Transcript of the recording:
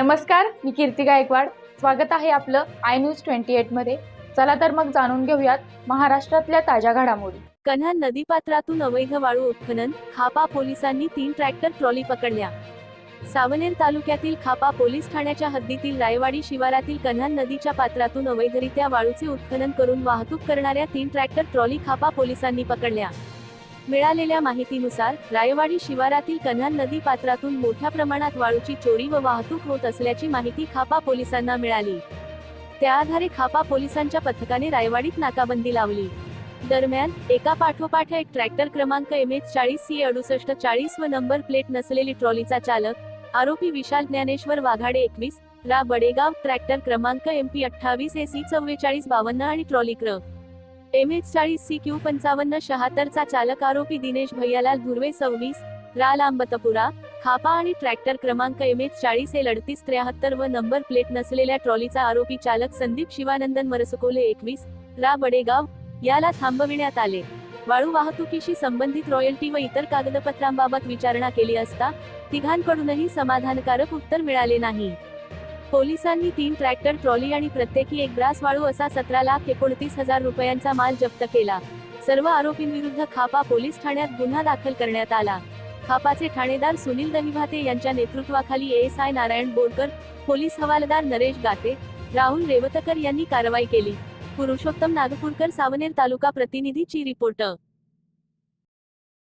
नमस्कार मी कीर्ती गायकवाड. स्वागत आहे आपलं आय न्यूज ट्वेंटी एटमध्ये. चला तर मग जाणून घेऊयात महाराष्ट्रातल्या ताज्या घडामोडी. कन्हान नदीपात्रातून अवैध वाळू उत्खनन खापा पोलिसांनी तीन ट्रॅक्टर ट्रॉली पकडल्या. सावनेर तालुक्यातील खापा पोलीस ठाण्याच्या हद्दीतील रायवाडी शिवारातील कन्हान नदीच्या पात्रातून अवैधरित्या वाळूचे उत्खनन करून वाहतूक करणाऱ्या तीन ट्रॅक्टर ट्रॉली खापा पोलिसांनी पकडल्या. मिळालेल्या माहितीनुसार रायवाडी शिवारातील कन्हान नदी पात्रातून मोठ्या प्रमाणात वाळूची चोरी व वाहतूक होत असल्याची माहिती खापा पोलिसांना मिळाली. त्या आधारे खापा पोलिसांच्या पथकाने रायवाडीत नाकाबंदी लावली. दरम्यान एका पाठोपाठ एक ट्रॅक्टर क्रमांक एम एच चाळीस सी अडुसष्ट चाळीस व नंबर प्लेट नसलेली ट्रॉलीचा चालक आरोपी विशाल ज्ञानेश्वर वाघाडे एकवीस रा बडेगाव ट्रॅक्टर क्रमांक एम पी अठ्ठावीस ए सी चव्वेचाळीस बावन्न आणि ट्रॉली क्र एम एच चाळीस सी क्यू पंचावन्न शहात्तरचा चालक आरोपी दिनेश भैयालाल धुर्वे सव्वीस रा लांबतपुरा खापा आणि ट्रॅक्टर क्रमांक एम एच चाळीस एल अडतीस त्र्याहत्तर व नंबर प्लेट नसलेल्या ट्रॉलीचा आरोपी चालक संदीप शिवानंदन मरसकोले एकवीस रा बडेगाव याला थांबविण्यात आले. वाळू वाहतुकीशी संबंधित रॉयल्टी व इतर कागदपत्रांबाबत विचारणा केली असता तिघांकडूनही समाधानकारक उत्तर मिळाले नाही. पोलिसांनी तीन ट्रॅक्टर ट्रॉली आणि प्रत्येकी एक ग्रास वाळू असा सतरा लाख एकोणतीस हजार रुपयांचा माल जप्त केला. सर्व आरोपींविरुद्ध खापा पोलीस ठाण्यात गुन्हा दाखल करण्यात आला. खापाचे ठाणेदार सुनील दहिभाते यांच्या नेतृत्वाखाली S I Narayan Borkar police हवालदार नरेश गाते राहुल रेवतकर यांनी कारवाई केली. पुरुषोत्तम नागपूरकर सावनेर तालुका प्रतिनिधीची रिपोर्ट